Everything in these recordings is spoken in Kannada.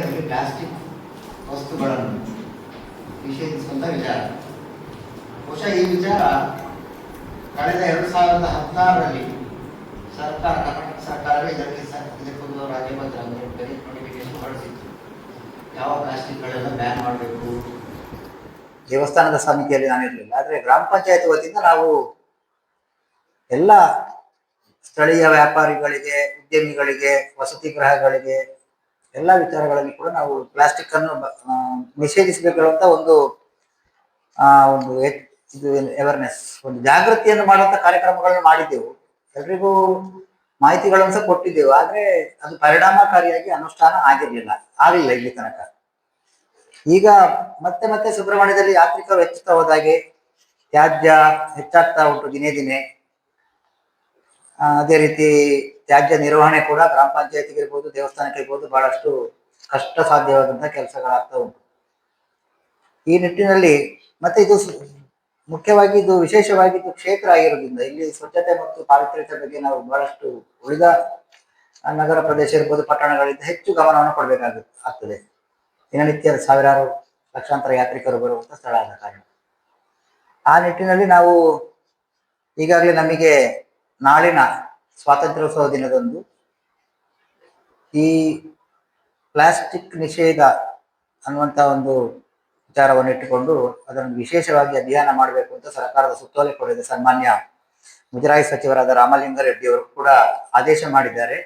ಅದರಲ್ಲಿ ಪ್ಲಾಸ್ಟಿಕ್ ವಸ್ತುಗಳನ್ನು ನಿಷೇಧಿಸುವಂಥ ವಿಚಾರ. ಬಹುಶಃ ಈ ವಿಚಾರ ಕಳೆದ ಎರಡು ಸಾವಿರದ ಹದಿನಾರರಲ್ಲಿ ಸರ್ಕಾರ, ಕರ್ನಾಟಕ ಸರ್ಕಾರವೇ ಇದಕ್ಕೆ ಇದಕ್ಕೊಂದು ರಾಜ್ಯ ರಾಜ್ಯಬದ್ಧ ನೋಟಿಫಿಕೇಶನ್ ಹೊರಡಿಸಿತ್ತು. ಯಾವ ಪ್ಲಾಸ್ಟಿಕ್ಗಳೆಲ್ಲ ಬ್ಯಾನ್ ಮಾಡಬೇಕು? ದೇವಸ್ಥಾನದ ಸಮಿತಿಯಲ್ಲಿ ನಾನಿರಲಿಲ್ಲ ಆದರೆ ಗ್ರಾಮ ಪಂಚಾಯತ್ ವತಿಯಿಂದ ನಾವು ಎಲ್ಲ ಸ್ಥಳೀಯ ವ್ಯಾಪಾರಿಗಳಿಗೆ, ಉದ್ಯಮಿಗಳಿಗೆ, ವಸತಿ ಗೃಹಗಳಿಗೆ ಎಲ್ಲ ವಿಚಾರಗಳಲ್ಲಿ ಕೂಡ ನಾವು ಪ್ಲಾಸ್ಟಿಕ್ ಅನ್ನು ನಿಷೇಧಿಸಬೇಕಾದಂತ ಒಂದು ಒಂದು ಇದು ಅವೇರ್ನೆಸ್ ಒಂದು ಜಾಗೃತಿಯನ್ನು ಮಾಡುವಂತ ಕಾರ್ಯಕ್ರಮಗಳನ್ನು ಮಾಡಿದ್ದೆವು. ಎಲ್ರಿಗೂ ಮಾಹಿತಿಗಳನ್ನು ಸಹ ಕೊಟ್ಟಿದ್ದೆವು. ಆದ್ರೆ ಅದು ಪರಿಣಾಮಕಾರಿಯಾಗಿ ಅನುಷ್ಠಾನ ಆಗಿರ್ಲಿಲ್ಲ. ಆಗಲಿಲ್ಲ ಇಲ್ಲಿ ತನಕ. ಈಗ ಮತ್ತೆ ಮತ್ತೆ ಸುಬ್ರಹ್ಮಣ್ಯದಲ್ಲಿ ಯಾತ್ರಿಕರು ಹೆಚ್ಚುತ್ತಾ ಹೋದಾಗೆ ತ್ಯಾಜ್ಯ ಹೆಚ್ಚಾಗ್ತಾ ಉಂಟು ದಿನೇ ದಿನೇ. ಅದೇ ರೀತಿ ತ್ಯಾಜ್ಯ ನಿರ್ವಹಣೆ ಕೂಡ ಗ್ರಾಮ ಪಂಚಾಯತಿಗೆ ಇರ್ಬೋದು ದೇವಸ್ಥಾನಕ್ಕೆ ಇರ್ಬೋದು ಬಹಳಷ್ಟು ಕಷ್ಟ ಸಾಧ್ಯವಾದಂತಹ ಕೆಲಸಗಳಾಗ್ತಾ ಉಂಟು. ಈ ನಿಟ್ಟಿನಲ್ಲಿ ಮತ್ತೆ ಇದು ಮುಖ್ಯವಾಗಿ ಇದು ವಿಶೇಷವಾಗಿ ಇದು ಕ್ಷೇತ್ರ ಆಗಿರೋದ್ರಿಂದ ಇಲ್ಲಿ ಸ್ವಚ್ಛತೆ ಮತ್ತು ಪಾವಿತ್ರ್ಯತೆ ಬಗ್ಗೆ ನಾವು ಬಹಳಷ್ಟು ಉಳಿದ ನಗರ ಪ್ರದೇಶ ಇರ್ಬೋದು, ಪಟ್ಟಣಗಳಿಂದ ಹೆಚ್ಚು ಗಮನವನ್ನು ಕೊಡಬೇಕಾಗುತ್ತೆ ಆಗ್ತದೆ. ದಿನನಿತ್ಯ ಸಾವಿರಾರು ಲಕ್ಷಾಂತರ ಯಾತ್ರಿಕರು ಬರುವಂತಹ ಸ್ಥಳ ಆದ ಕಾರಣ. ಆ ನಿಟ್ಟಿನಲ್ಲಿ ನಾವು ಈಗಾಗಲೇ ನಮಗೆ ನಾಳಿನ ಸ್ವಾತಂತ್ರ್ಯೋತ್ಸವ ದಿನದಂದು ಈ ಪ್ಲಾಸ್ಟಿಕ್ ನಿಷೇಧ ಅನ್ನುವಂತ ಒಂದು ವಿಚಾರವನ್ನು ಇಟ್ಟುಕೊಂಡು ಅದನ್ನು ವಿಶೇಷವಾಗಿ ಅಧ್ಯಯನ ಮಾಡಬೇಕು ಅಂತ ಸರ್ಕಾರದ ಸುತ್ತೋಲೆ ಕೊಡಿದೆ ಸನ್ಮಾನ್ಯ ಮುಜರಾಯಿ ಸಚಿವರಾದ ರಾಮಲಿಂಗಾರೆಡ್ಡಿ ಅವರು ಕೂಡ ಆದೇಶ ಮಾಡಿದ್ದಾರೆ.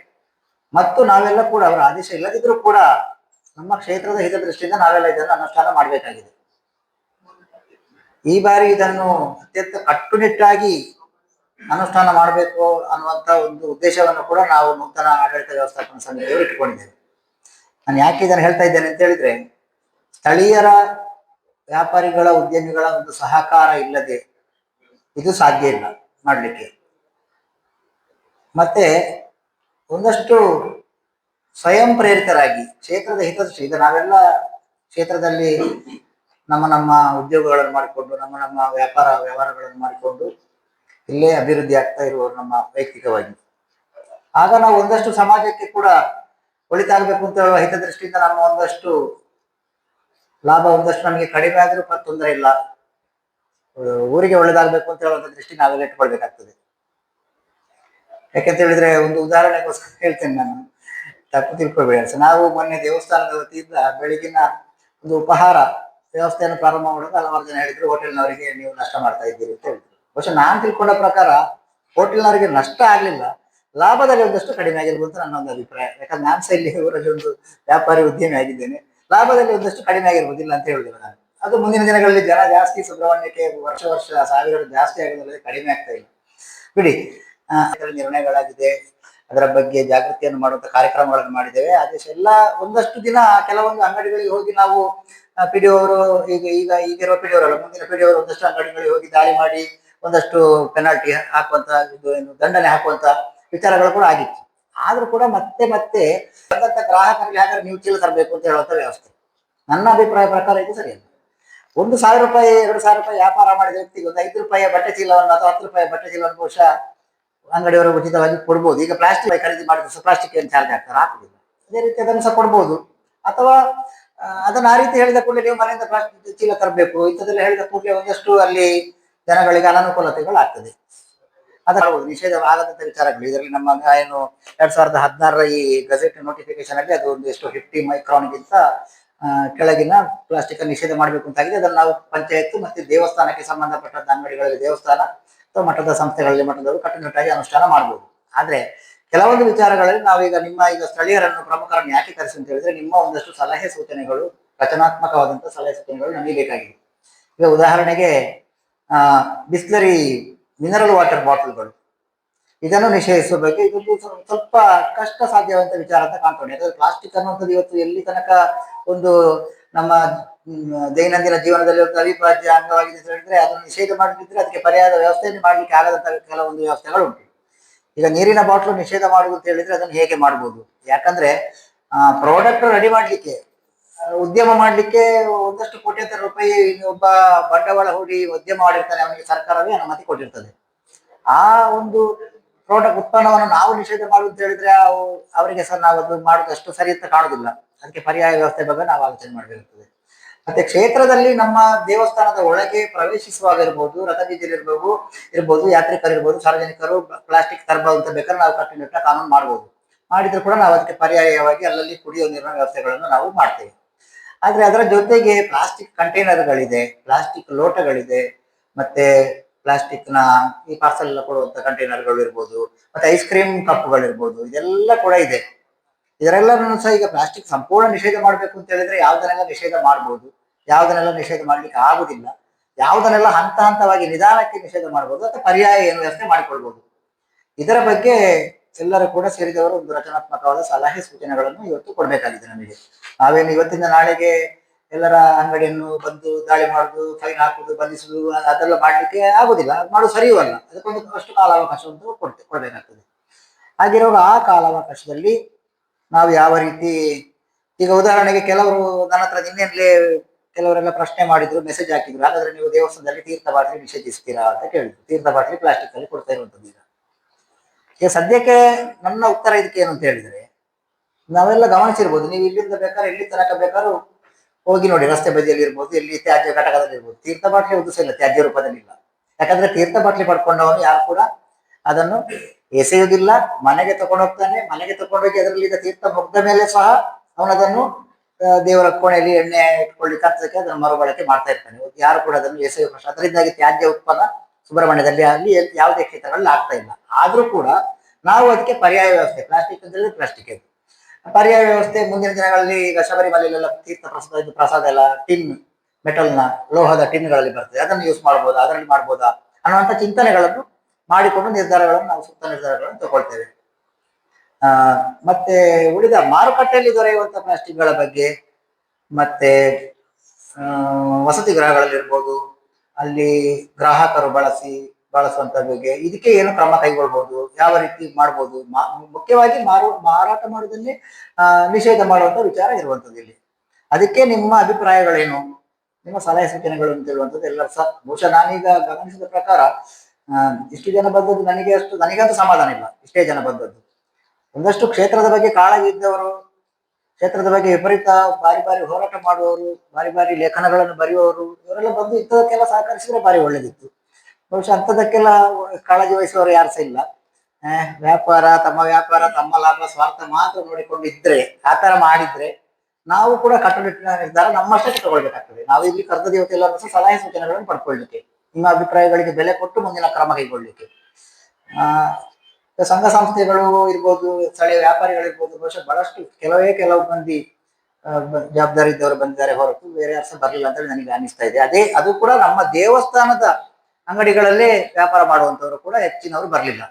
ಮತ್ತು ನಾವೆಲ್ಲ ಕೂಡ ಅವರ ಆದೇಶ ಇಲ್ಲದಿದ್ರೂ ಕೂಡ ನಮ್ಮ ಕ್ಷೇತ್ರದ ಹಿತದೃಷ್ಟಿಯಿಂದ ನಾವೆಲ್ಲ ಇದನ್ನು ಅನುಷ್ಠಾನ ಮಾಡಬೇಕಾಗಿದೆ. ಈ ಬಾರಿ ಇದನ್ನು ಅತ್ಯಂತ ಕಟ್ಟುನಿಟ್ಟಾಗಿ ಅನುಷ್ಠಾನ ಮಾಡಬೇಕು ಅನ್ನುವಂತ ಒಂದು ಉದ್ದೇಶವನ್ನು ಕೂಡ ನಾವು ನೂತನ ಆಡಳಿತ ವ್ಯವಸ್ಥಾಪನಾ ಸಮಿತಿಯವರು ಇಟ್ಟುಕೊಂಡಿದ್ದೇವೆ. ನಾನು ಯಾಕೆ ಇದನ್ನು ಹೇಳ್ತಾ ಇದ್ದೇನೆ ಅಂತ ಹೇಳಿದ್ರೆ, ಸ್ಥಳೀಯರ ವ್ಯಾಪಾರಿಗಳ, ಉದ್ಯಮಿಗಳ ಒಂದು ಸಹಕಾರ ಇಲ್ಲದೆ ಇದು ಸಾಧ್ಯ ಇಲ್ಲ ಮಾಡಲಿಕ್ಕೆ. ಮತ್ತೆ ಒಂದಷ್ಟು ಸ್ವಯಂ ಪ್ರೇರಿತರಾಗಿ, ಕ್ಷೇತ್ರದ ಹಿತದೃಷ್ಟಿ, ಈಗ ನಾವೆಲ್ಲ ಕ್ಷೇತ್ರದಲ್ಲಿ ನಮ್ಮ ನಮ್ಮ ಉದ್ಯೋಗಗಳನ್ನು ಮಾಡಿಕೊಂಡು, ನಮ್ಮ ನಮ್ಮ ವ್ಯಾಪಾರ ವ್ಯವಹಾರಗಳನ್ನು ಮಾಡಿಕೊಂಡು ಇಲ್ಲೇ ಅಭಿವೃದ್ಧಿ ಆಗ್ತಾ ಇರುವವರು ನಮ್ಮ ವೈಯಕ್ತಿಕವಾಗಿ. ಆಗ ನಾವು ಒಂದಷ್ಟು ಸಮಾಜಕ್ಕೆ ಕೂಡ ಒಳಿತಾಗಬೇಕು ಅಂತ ಹೇಳುವ ಹಿತದೃಷ್ಟಿಯಿಂದ ನಮ್ಮ ಒಂದಷ್ಟು ಲಾಭ ಒಂದಷ್ಟು ನಮಗೆ ಕಡಿಮೆ ಆದರೂ ತೊಂದರೆ ಇಲ್ಲ. ಊರಿಗೆ ಒಳ್ಳೇದಾಗಬೇಕು ಅಂತ ಹೇಳುವಂಥ ದೃಷ್ಟಿ ನಾವೆಲ್ಲ ಇಟ್ಕೊಳ್ಬೇಕಾಗ್ತದೆ ಯಾಕೆಂತ ಹೇಳಿದ್ರೆ ಒಂದು ಉದಾಹರಣೆಗೋಸ್ಕರ ಹೇಳ್ತೇನೆ ನಾನು. ತಪ್ಪು ತಿಳ್ಕೊಳ್ಬೇಡ ಸರ್ ನಾವು ಮೊನ್ನೆ ದೇವಸ್ಥಾನದ ವತಿಯಿಂದ ಬೆಳಗಿನ ಒಂದು ಉಪಹಾರ ವ್ಯವಸ್ಥೆಯನ್ನು ಪ್ರಾರಂಭ ಮಾಡುವಾಗ ಹಲವಾರು ಜನ ಹೇಳಿದ್ರು, ಹೋಟೆಲ್ನವರಿಗೆ ನೀವು ನಷ್ಟ ಮಾಡ್ತಾ ಇದ್ದೀರಿ ಅಂತ ಹೇಳಿದ್ರು. ಬಹುಶಃ ನಾನು ತಿಳ್ಕೊಂಡ ಪ್ರಕಾರ ಹೋಟೆಲ್ನವರಿಗೆ ನಷ್ಟ ಆಗ್ಲಿಲ್ಲ. ಲಾಭದಲ್ಲಿ ಒಂದಷ್ಟು ಕಡಿಮೆ ಆಗಿರ್ಬೋದು ಅಂತ ನನ್ನ ಒಂದು ಅಭಿಪ್ರಾಯ. ಯಾಕಂದ್ರೆ ನಾನು ಸಹ ಇಲ್ಲಿ ಒಂದು ವ್ಯಾಪಾರಿ ಉದ್ಯಮಿ ಆಗಿದ್ದೇನೆ. ಲಾಭದಲ್ಲಿ ಒಂದಷ್ಟು ಕಡಿಮೆ ಆಗಿರ್ಬೋದಿಲ್ಲ ಅಂತ ಹೇಳಿದ್ರು ನಾನು. ಅದು ಮುಂದಿನ ದಿನಗಳಲ್ಲಿ ಜನ ಜಾಸ್ತಿ ಸುಬ್ರಹ್ಮಣ್ಯಕ್ಕೆ ವರ್ಷ ವರ್ಷ ಸಾವಿರ ಜಾಸ್ತಿ ಆಗೋದ್ರಲ್ಲಿ ಕಡಿಮೆ ಆಗ್ತಾ ಇಲ್ಲ. ಬಿಡಿ. ನಿರ್ಣಯಗಳಾಗಿದೆ. ಅದರ ಬಗ್ಗೆ ಜಾಗೃತಿಯನ್ನು ಮಾಡುವಂತ ಕಾರ್ಯಕ್ರಮಗಳನ್ನು ಮಾಡಿದ್ದೇವೆ. ಆದೇಶ ಎಲ್ಲ ಒಂದಷ್ಟು ದಿನ ಕೆಲವೊಂದು ಅಂಗಡಿಗಳಿಗೆ ಹೋಗಿ ನಾವು ಪಿ ಅವರು ಈಗ ಈಗ ಈಗಿರುವ ಪಿ ಮುಂದಿನ ಪಿ ಅವರು ಒಂದಷ್ಟು ಅಂಗಡಿಗಳಿಗೆ ಹೋಗಿ ದಾಳಿ ಮಾಡಿ ಒಂದಷ್ಟು ಪೆನಾಲ್ಟಿ ಹಾಕುವಂತ ಏನು ದಂಡನೆ ಹಾಕುವಂತ ವಿಚಾರಗಳು ಕೂಡ ಆಗಿತ್ತು. ಆದ್ರೂ ಕೂಡ ಮತ್ತೆ ಮತ್ತೆ ಬಂದಂತ ಗ್ರಾಹಕರಿಗೆ ಹಾಗಾದ್ರೆ ನೀವು ಚೀಲ ತರಬೇಕು ಅಂತ ಹೇಳುವಂತ ವ್ಯವಸ್ಥೆ. ನನ್ನ ಅಭಿಪ್ರಾಯ ಪ್ರಕಾರ ಇದು ಸರಿಯಲ್ಲ. ಒಂದು ಸಾವಿರ ರೂಪಾಯಿ, ಎರಡು ಸಾವಿರ ರೂಪಾಯಿ ವ್ಯಾಪಾರ ಮಾಡಿದ ವ್ಯಕ್ತಿಗೆ ಒಂದು ಐದು ರೂಪಾಯಿಯ ಬಟ್ಟೆ ಚೀಲವನ್ನು ಅಥವಾ ಹತ್ತು ರೂಪಾಯಿ ಬಟ್ಟೆ ಚೀಲವನ್ನು ಬಹುಶಃ ಅಂಗಡಿಯವರು ಉಚಿತವಾಗಿ ಕೊಡ್ಬೋದು. ಈಗ ಪ್ಲಾಸ್ಟಿಕ್ ಖರೀದಿ ಮಾಡಿದ್ರೆ ಪ್ಲಾಸ್ಟಿಕ್ ಏನು ಚಾರ್ಜ್ ಆಗ್ತಾರೆ? ಹಾಕುದಿಲ್ಲ. ಅದೇ ರೀತಿ ಅದನ್ನು ಸಹ ಕೊಡ್ಬೋದು. ಅಥವಾ ಅದನ್ನ ಆ ರೀತಿ ಹೇಳಿದ ಕೂಡಲೇ ನೀವು ಮನೆಯಿಂದ ಪ್ಲಾಸ್ಟಿಕ್ ಚೀಲ ತರಬೇಕು. ಇಂಥದ್ದೆಲ್ಲ ಹೇಳಿದ ಕೂಡಲೇ ಒಂದಷ್ಟು ಅಲ್ಲಿ ಜನಗಳಿಗೆ ಅನಾನುಕೂಲತೆಗಳಾಗ್ತದೆ. ಅದಾಗಬಹುದು ನಿಷೇಧ ಆಗದಂತ ವಿಚಾರಗಳು. ಇದರಲ್ಲಿ ನಮ್ಮ ಏನು ಎರಡ್ ಸಾವಿರದ ಹದಿನಾರರ ಈ ಗಜೆಟ್ ನೋಟಿಫಿಕೇಶನ್ ಅಲ್ಲಿ ಅದು ಒಂದು ಎಷ್ಟು ಫಿಫ್ಟಿ ಮೈಕ್ರಾನ್ಗಿಂತ ಕೆಳಗಿನ ಪ್ಲಾಸ್ಟಿಕ್ ನಿಷೇಧ ಮಾಡಬೇಕು ಅಂತ ಆಗಿದೆ ಅದನ್ನು ನಾವು ಪಂಚಾಯತ್ ಮತ್ತೆ ದೇವಸ್ಥಾನಕ್ಕೆ ಸಂಬಂಧಪಟ್ಟಂತ ಅಂಗಡಿಗಳಲ್ಲಿ ದೇವಸ್ಥಾನ ಅಥವಾ ಮಠದ ಸಂಸ್ಥೆಗಳಲ್ಲಿ ಮಠದವರು ಕಟ್ಟುನಿಟ್ಟಾಗಿ ಅನುಷ್ಠಾನ ಮಾಡಬಹುದು ಆದ್ರೆ ಕೆಲವೊಂದು ವಿಚಾರಗಳಲ್ಲಿ ನಾವೀಗ ನಿಮ್ಮ ಈಗ ಸ್ಥಳೀಯರನ್ನು ಪ್ರಮುಖರನ್ನು ಯಾಕೆ ಕರೆಸಿ ಅಂತ ಹೇಳಿದ್ರೆ ನಿಮ್ಮ ಒಂದಷ್ಟು ಸಲಹೆ ಸೂಚನೆಗಳು ರಚನಾತ್ಮಕವಾದಂತಹ ಸಲಹೆ ಸೂಚನೆಗಳು ನಮಗೆ ಬೇಕಾಗಿದೆ ಈಗ ಉದಾಹರಣೆಗೆ ಬಿಸ್ಲರಿ ಮಿನರಲ್ ವಾಟರ್ ಬಾಟಲ್ಗಳು ಇದನ್ನು ನಿಷೇಧಿಸುವ ಬಗ್ಗೆ ಸ್ವ- ಸ್ವಲ್ಪ ಕಷ್ಟ ಸಾಧ್ಯವಂತ ವಿಚಾರ ಅಂತ ಕಾಣ್ತೇನೆ ಯಾಕಂದ್ರೆ ಪ್ಲಾಸ್ಟಿಕ್ ಅನ್ನುವಂಥದ್ದು ಇವತ್ತು ಎಲ್ಲಿ ತನಕ ಒಂದು ನಮ್ಮ ದೈನಂದಿನ ಜೀವನದಲ್ಲಿ ಒಂದು ಅವಿಭಾಜ್ಯ ಅಂಗವಾಗಿದೆ ಅಂತ ಹೇಳಿದ್ರೆ ಅದನ್ನು ನಿಷೇಧ ಮಾಡಿದ್ರೆ ಅದಕ್ಕೆ ಪರ್ಯಾಯದ ವ್ಯವಸ್ಥೆಯನ್ನು ಮಾಡಲಿಕ್ಕೆ ಆಗದಂತ ಕೆಲವೊಂದು ವ್ಯವಸ್ಥೆಗಳು ಉಂಟು ಈಗ ನೀರಿನ ಬಾಟ್ಲು ನಿಷೇಧ ಮಾಡುವುದು ಅಂತ ಹೇಳಿದ್ರೆ ಅದನ್ನು ಹೇಗೆ ಮಾಡ್ಬೋದು? ಯಾಕಂದ್ರೆ ಪ್ರಾಡಕ್ಟ್ ರೆಡಿ ಮಾಡ್ಲಿಕ್ಕೆ ಉದ್ಯಮ ಮಾಡ್ಲಿಕ್ಕೆ ಒಂದಷ್ಟು ಕೋಟ್ಯಾಂತರ ರೂಪಾಯಿ ಒಬ್ಬ ಬಂಡವಾಳ ಹೂಡಿ ಉದ್ಯಮ ಮಾಡಿರ್ತಾನೆ ಅವನಿಗೆ ಸರ್ಕಾರವೇ ಅನುಮತಿ ಕೊಟ್ಟಿರ್ತದೆ. ಆ ಒಂದು ಪ್ರಾಡಕ್ಟ್ ಉತ್ಪನ್ನವನ್ನು ನಾವು ನಿಷೇಧ ಮಾಡುದು ಅಂತ ಹೇಳಿದ್ರೆ ಅವು- ಅವರಿಗೆ ಸಹ ನಾವು ಅದು ಮಾಡೋದಷ್ಟು ಸರಿ ಅಂತ ಕಾಣುದಿಲ್ಲ. ಅದಕ್ಕೆ ಪರ್ಯಾಯ ವ್ಯವಸ್ಥೆ ಬಗ್ಗೆ ನಾವು ಆಲೋಚನೆ ಮಾಡಬೇಕಾಗ್ತದೆ. ಮತ್ತೆ ಕ್ಷೇತ್ರದಲ್ಲಿ ನಮ್ಮ ದೇವಸ್ಥಾನದ ಒಳಗೆ ಪ್ರವೇಶಿಸುವಾಗ ಇರ್ಬೋದು, ರಥಬೀದಿಯಲ್ಲಿ ಇರ್ಬೋದು ಯಾತ್ರಿಕರು ಇರ್ಬೋದು, ಸಾರ್ವಜನಿಕರು ಪ್ಲಾಸ್ಟಿಕ್ ತರಬಹುದು ಅಂತ ಬೇಕಾದ್ರೆ ನಾವು ಕಟ್ಟುನಿಟ್ಟ ಕಾನೂನು ಮಾಡ್ಬೋದು. ಮಾಡಿದ್ರು ಕೂಡ ನಾವು ಅದಕ್ಕೆ ಪರ್ಯಾಯವಾಗಿ ಅಲ್ಲಲ್ಲಿ ಕುಡಿಯುವ ನೀರಿನ ವ್ಯವಸ್ಥೆಗಳನ್ನು ನಾವು ಮಾಡ್ತೇವೆ. ಆದ್ರೆ ಅದರ ಜೊತೆಗೆ ಪ್ಲಾಸ್ಟಿಕ್ ಕಂಟೈನರ್ಗಳಿದೆ ಪ್ಲಾಸ್ಟಿಕ್ ಲೋಟಗಳಿದೆ, ಮತ್ತೆ ಪ್ಲಾಸ್ಟಿಕ್ನ ಈ ಪಾರ್ಸಲ್ ಕೊಡುವಂತ ಕಂಟೈನರ್ಗಳು ಇರ್ಬೋದು, ಮತ್ತೆ ಐಸ್ ಕ್ರೀಮ್ ಕಪ್ಗಳಿರ್ಬೋದು ಇದೆಲ್ಲ ಕೂಡ ಇದೆ. ಇದರೆಲ್ಲರನ್ನು ಸಹ ಈಗ ಪ್ಲಾಸ್ಟಿಕ್ ಸಂಪೂರ್ಣ ನಿಷೇಧ ಮಾಡಬೇಕು ಅಂತ ಹೇಳಿದ್ರೆ ಯಾವ್ದನ್ನೆಲ್ಲ ನಿಷೇಧ ಮಾಡ್ಬೋದು, ಯಾವ್ದನ್ನೆಲ್ಲ ನಿಷೇಧ ಮಾಡ್ಲಿಕ್ಕೆ ಆಗುದಿಲ್ಲ, ಯಾವ್ದನ್ನೆಲ್ಲ ಹಂತ ಹಂತವಾಗಿ ನಿಧಾನಕ್ಕೆ ನಿಷೇಧ ಮಾಡ್ಬೋದು ಅಥವಾ ಪರ್ಯಾಯ ಏನು ವ್ಯವಸ್ಥೆ ಮಾಡಿಕೊಳ್ಬಹುದು ಇದರ ಬಗ್ಗೆ ಎಲ್ಲರೂ ಕೂಡ ಸೇರಿದವರು ಒಂದು ರಚನಾತ್ಮಕವಾದ ಸಲಹೆ ಸೂಚನೆಗಳನ್ನು ಇವತ್ತು ಕೊಡಬೇಕಾಗಿದೆ ನಮಗೆ. ನಾವೇನು ಇವತ್ತಿಂದ ನಾಳೆಗೆ ಎಲ್ಲರ ಅಂಗಡಿಯನ್ನು ಬಂದು ದಾಳಿ ಮಾಡುದು ಫೈನ್ ಹಾಕುದು, ಬಂಧಿಸುದು, ಅದೆಲ್ಲ ಮಾಡ್ಲಿಕ್ಕೆ ಆಗುದಿಲ್ಲ. ಅದು ಮಾಡುದು ಸರಿಯೂ ಅಲ್ಲ. ಅದಕ್ಕೊಂದು ಅಷ್ಟು ಅಂತ ಕೊಡ್ತೆ, ಕೊಡಬೇಕಾಗ್ತದೆ. ಹಾಗಿರುವಾಗ ಆ ಕಾಲಾವಕಾಶದಲ್ಲಿ ನಾವು ಯಾವ ರೀತಿ, ಈಗ ಉದಾಹರಣೆಗೆ ಕೆಲವರು ನನ್ನ ಹತ್ರ ನಿನ್ನೆಲ್ಲೇ ಕೆಲವರೆಲ್ಲ ಪ್ರಶ್ನೆ ಮಾಡಿದ್ರು ಮೆಸೇಜ್ ಹಾಕಿದ್ರು. ಹಾಗಾದ್ರೆ ನೀವು ದೇವಸ್ಥಾನದಲ್ಲಿ ತೀರ್ಥ ಬಾಟ್ಲಿ ನಿಷೇಧಿಸ್ತೀರಾ ಅಂತ ಕೇಳಿದ್ರು. ತೀರ್ಥ ಬಾಟ್ಲಿ ಪ್ಲಾಸ್ಟಿಕ್ ಅಲ್ಲಿ ಕೊಡ್ತಾ ಇರುವಂತದ್ದು ಈಗ ಸದ್ಯಕ್ಕೆ ನನ್ನ ಉತ್ತರ ಇದಕ್ಕೆ ಏನು ಅಂತ ಹೇಳಿದ್ರೆ ನಾವೆಲ್ಲ ಗಮನಿಸಿರ್ಬೋದು. ನೀವು ಇಲ್ಲಿಂದ ಬೇಕಾದ್ರೆ ಎಲ್ಲಿ ತನಕ ಬೇಕಾದ್ರೂ ಹೋಗಿ ನೋಡಿ. ರಸ್ತೆ ಬದಿಯಲ್ಲಿ ಇರ್ಬೋದು, ಎಲ್ಲಿ ತ್ಯಾಜ್ಯ ಘಟಕದಲ್ಲಿ ಇರ್ಬೋದು. ತೀರ್ಥ ಬಾಟ್ಲಿ ಉದ್ದೇಶ ಇಲ್ಲ, ತ್ಯಾಜ್ಯ ರೂಪದಲ್ಲಿ ಇಲ್ಲ. ಯಾಕಂದ್ರೆ ತೀರ್ಥ ಬಾಟ್ಲಿ ಪಡ್ಕೊಂಡವನು ಯಾರು ಕೂಡ ಅದನ್ನು ಎಸೆಯುವುದಿಲ್ಲ. ಮನೆಗೆ ತಗೊಂಡು ಹೋಗ್ತಾನೆ. ಮನೆಗೆ ತಗೊಂಡೋಗಿ ಅದರಲ್ಲಿ ಈಗ ತೀರ್ಥ ಮುಗ್ದ ಮೇಲೆ ಸಹ ಅವನದನ್ನು ದೇವರ ಕೋಣೆಯಲ್ಲಿ ಎಣ್ಣೆ ಇಟ್ಕೊಳ್ಳಿಕ್ಕೆ ಕರ್ತಕ್ಕೆ ಅದನ್ನು ಮರುಬಳಕೆ ಮಾಡ್ತಾ ಇರ್ತಾನೆ. ಯಾರು ಕೂಡ ಅದನ್ನು ಎಸೆಯುವ ಕಷ್ಟ. ಅದರಿಂದಾಗಿ ತ್ಯಾಜ್ಯ ಉತ್ಪನ್ನ ಸುಬ್ರಹ್ಮಣ್ಯದಲ್ಲಿ ಆಗಲಿ ಯಾವುದೇ ಕ್ಷೇತ್ರಗಳಲ್ಲಿ ಆಗ್ತಾ ಇಲ್ಲ. ಆದ್ರೂ ಕೂಡ ನಾವು ಅದಕ್ಕೆ ಪರ್ಯಾಯ ವ್ಯವಸ್ಥೆ, ಪ್ಲಾಸ್ಟಿಕ್ ಅಂತ ಹೇಳಿದ್ರೆ ಪ್ಲಾಸ್ಟಿಕ್. ಅದು ಪರ್ಯಾಯ ವ್ಯವಸ್ಥೆ ಮುಂದಿನ ದಿನಗಳಲ್ಲಿ ಈಗ ಶಬರಿಮಲೆಯಲ್ಲೆಲ್ಲ ತೀರ್ಥ ಪ್ರಸಾದ, ಇದು ಪ್ರಸಾದ ಎಲ್ಲ ಟಿನ್, ಮೆಟಲ್ನ, ಲೋಹದ ಟಿನ್ಗಳಲ್ಲಿ ಬರ್ತದೆ. ಅದನ್ನು ಯೂಸ್ ಮಾಡ್ಬೋದಾ? ಅದರಲ್ಲಿ ಮಾಡ್ಬೋದಾ? ಅನ್ನುವಂಥ ಚಿಂತನೆಗಳನ್ನು ಮಾಡಿಕೊಂಡು ನಿರ್ಧಾರಗಳನ್ನು ನಾವು ಸೂಕ್ತ ನಿರ್ಧಾರಗಳನ್ನು ತಗೊಳ್ತೇವೆ. ಮತ್ತೆ ಉಳಿದ ಮಾರುಕಟ್ಟೆಯಲ್ಲಿ ದೊರೆಯುವಂಥ ಪ್ಲಾಸ್ಟಿಕ್ಗಳ ಬಗ್ಗೆ, ಮತ್ತೆ ವಸತಿ ಗೃಹಗಳಲ್ಲಿರ್ಬೋದು, ಅಲ್ಲಿ ಗ್ರಾಹಕರು ಬಳಸಿ ಬಳಸುವಂತ ಬಗ್ಗೆ ಇದಕ್ಕೆ ಏನು ಕ್ರಮ ಕೈಗೊಳ್ಬಹುದು? ಯಾವ ರೀತಿ ಮಾಡ್ಬೋದು? ಮಾ- ಮುಖ್ಯವಾಗಿ ಮಾರು ಮಾರಾಟ ಮಾಡೋದನ್ನೇ ಆ, ನಿಷೇಧ ಮಾಡುವಂತ ವಿಚಾರ ಇರುವಂತದ್ದು ಇಲ್ಲಿ. ಅದಕ್ಕೆ ನಿಮ್ಮ ಅಭಿಪ್ರಾಯಗಳೇನು? ನಿಮ್ಮ ಸಲಹೆ ಸೂಚನೆಗಳು ಅಂತ ಹೇಳುವಂಥದ್ದು ಎಲ್ಲ ಸಹ ಬಹುಶಃ ನಾನೀಗ ಗಮನಿಸಿದ ಪ್ರಕಾರ ಇಷ್ಟು ಜನ ಬಂದದ್ದು ನನಗೆ ಅಷ್ಟು ನನಗಂತೂ ಸಮಾಧಾನ ಇಲ್ಲ. ಇಷ್ಟೇ ಜನ ಬಂದದ್ದು. ಒಂದಷ್ಟು ಕ್ಷೇತ್ರದ ಬಗ್ಗೆ ಕಾಳಜಿ ಇದ್ದವರು ಕ್ಷೇತ್ರದ ಬಗ್ಗೆ ವಿಪರೀತ ಬಾರಿ ಬಾರಿ ಹೋರಾಟ ಮಾಡುವವರು ಬಾರಿ ಬಾರಿ ಲೇಖನಗಳನ್ನು ಬರೆಯುವವರು ಇವರೆಲ್ಲ ಬಂದು ಇಂಥದಕ್ಕೆಲ್ಲ ಸಹಕರಿಸಿದ್ರೆ ಬಾರಿ ಒಳ್ಳೇದಿತ್ತು. ಬಹುಶಃ ಅಂಥದಕ್ಕೆಲ್ಲ ಕಾಳಜಿ ವಹಿಸುವವರು ಯಾರು ಸಹ ಇಲ್ಲ ವ್ಯಾಪಾರ ತಮ್ಮ ವ್ಯಾಪಾರ ತಮ್ಮ ಲಾಭ ಸ್ವಾರ್ಥ ಮಾತ್ರ ನೋಡಿಕೊಂಡು ಇದ್ರೆ ಆ ತರ ಮಾಡಿದ್ರೆ ನಾವು ಕೂಡ ಕಟ್ಟುನಿಟ್ಟಿನ ನಿರ್ಧಾರ ನಮ್ಮಷ್ಟಕ್ಕೆ ತಗೊಳ್ಬೇಕಾಗ್ತದೆ ನಾವು ಇಲ್ಲಿ ಕರ್ತದೇವತೆ ಎಲ್ಲರೂ ಸಹ ಸಲಹೆ ಸೂಚನೆಗಳನ್ನು ಪಡ್ಕೊಳ್ಲಿಕ್ಕೆ ನಿಮ್ಮ ಅಭಿಪ್ರಾಯಗಳಿಗೆ ಬೆಲೆ ಕೊಟ್ಟು ಮುಂದಿನ ಕ್ರಮ ಕೈಗೊಳ್ಳಿಕ್ಕೆ ಆ ಸಂಘ ಸಂಸ್ಥೆಗಳು ಇರ್ಬೋದು ಸ್ಥಳೀಯ ವ್ಯಾಪಾರಿಗಳಿರ್ಬೋದು ಬಹುಶಃ ಬಹಳಷ್ಟು ಕೆಲವೇ ಕೆಲವು ಮಂದಿ ಜವಾಬ್ದಾರಿ ಇದ್ದವರು ಬಂದಿದ್ದಾರೆ ಹೊರತು ಬೇರೆ ಯಾರು ಸಹ ಬರಲಿಲ್ಲ ಅಂತ ನನಗೆ ಅನಿಸ್ತಾ ಇದೆ ಅದೇ ಅದು ಕೂಡ ನಮ್ಮ ದೇವಸ್ಥಾನದ ಅಂಗಡಿಗಳಲ್ಲೇ ವ್ಯಾಪಾರ ಮಾಡುವಂತವರು ಕೂಡ ಹೆಚ್ಚಿನವರು ಬರಲಿಲ್ಲ.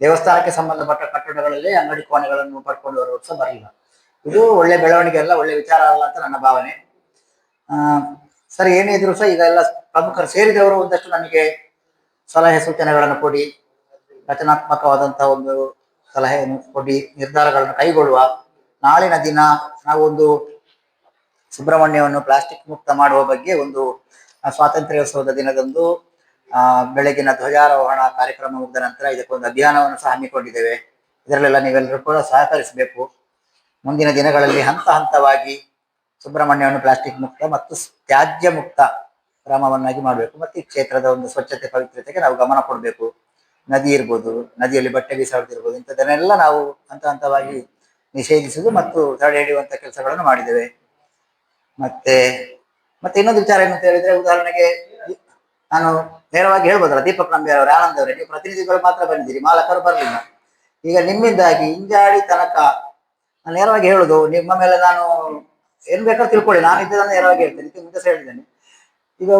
ದೇವಸ್ಥಾನಕ್ಕೆ ಸಂಬಂಧಪಟ್ಟ ಕಟ್ಟಡಗಳಲ್ಲಿ ಅಂಗಡಿ ಕೋಣೆಗಳನ್ನು ಪಡ್ಕೊಂಡವರು ಸಹ ಬರಲಿಲ್ಲ. ಇದು ಒಳ್ಳೆ ಬೆಳವಣಿಗೆ ಅಲ್ಲ, ಒಳ್ಳೆ ವಿಚಾರ ಅಲ್ಲ ಅಂತ ನನ್ನ ಭಾವನೆ. ಸರ್, ಏನೇ ಇದ್ರು ಸಹ ಈಗ ಎಲ್ಲ ಪ್ರಮುಖರು ಸೇರಿದವರು ಒಂದಷ್ಟು ನನಗೆ ಸಲಹೆ ಸೂಚನೆಗಳನ್ನು ಕೊಡಿ, ರಚನಾತ್ಮಕವಾದಂತಹ ಒಂದು ಸಲಹೆಯನ್ನು ಕೊಡಿ, ನಿರ್ಧಾರಗಳನ್ನು ಕೈಗೊಳ್ಳುವ. ನಾಳಿನ ದಿನ ನಾವೊಂದು ಸುಬ್ರಹ್ಮಣ್ಯವನ್ನು ಪ್ಲಾಸ್ಟಿಕ್ ಮುಕ್ತ ಮಾಡುವ ಬಗ್ಗೆ ಒಂದು ಸ್ವಾತಂತ್ರ್ಯೋತ್ಸವದ ದಿನದಂದು ಆ, ಬೆಳಗಿನ ಧ್ವಜಾರೋಹಣ ಕಾರ್ಯಕ್ರಮ ಮುಗಿದ ನಂತರ ಇದಕ್ಕೊಂದು ಅಭಿಯಾನವನ್ನು ಸಹ ಹಮ್ಮಿಕೊಂಡಿದ್ದೇವೆ. ಇದರಲ್ಲೆಲ್ಲ ನೀವೆಲ್ಲರೂ ಕೂಡ ಸಹಕರಿಸಬೇಕು. ಮುಂದಿನ ದಿನಗಳಲ್ಲಿ ಹಂತ ಹಂತವಾಗಿ ಸುಬ್ರಹ್ಮಣ್ಯವನ್ನು ಪ್ಲಾಸ್ಟಿಕ್ ಮುಕ್ತ ಮತ್ತು ತ್ಯಾಜ್ಯ ಮುಕ್ತ ಗ್ರಾಮವನ್ನಾಗಿ ಮಾಡಬೇಕು. ಮತ್ತು ಈ ಕ್ಷೇತ್ರದ ಒಂದು ಸ್ವಚ್ಛತೆ, ಪವಿತ್ರತೆಗೆ ನಾವು ಗಮನ ಕೊಡಬೇಕು. ನದಿ ಇರ್ಬೋದು, ನದಿಯಲ್ಲಿ ಬಟ್ಟೆ ಬೀಸಾಡ್ತಿರ್ಬೋದು ಇಂಥದ್ದನ್ನೆಲ್ಲ ನಾವು ಹಂತ ಹಂತವಾಗಿ ನಿಷೇಧಿಸುವುದು ಮತ್ತು ತಡೆ ಹಿಡಿಯುವಂತ ಕೆಲಸಗಳನ್ನು ಮಾಡಿದ್ದೇವೆ. ಮತ್ತೆ ಮತ್ತೆ ಇನ್ನೊಂದು ವಿಚಾರ ಏನಂತ ಹೇಳಿದ್ರೆ, ಉದಾಹರಣೆಗೆ ನಾನು ನೇರವಾಗಿ ಹೇಳ್ಬೋದಲ್ಲ, ದೀಪಕ್ ನಂಬಿ ಅವರು, ಆನಂದ್ ಅವರೇ, ನೀವು ಪ್ರತಿನಿಧಿಗಳು ಮಾತ್ರ ಬಂದಿದ್ದೀರಿ, ಮಾಲಕರು ಬರಲಿಲ್ಲ. ಈಗ ನಿಮ್ಮಿಂದಾಗಿ ಹಿಂಜಾಡಿ ತನಕ ನಾನು ನೇರವಾಗಿ ಹೇಳುದು ನಿಮ್ಮ ಮೇಲೆ ನಾನು ಏನ್ ಬೇಕಾದ್ರೂ ತಿಳ್ಕೊಳ್ಳಿ, ನಾನು ಇದ್ದದನ್ನು ನೇರವಾಗಿ ಹೇಳ್ತೇನೆ ಇದಕ್ಕೆ ಮುಂದೆ ಹೇಳಿದ್ದೇನೆ. ಈಗ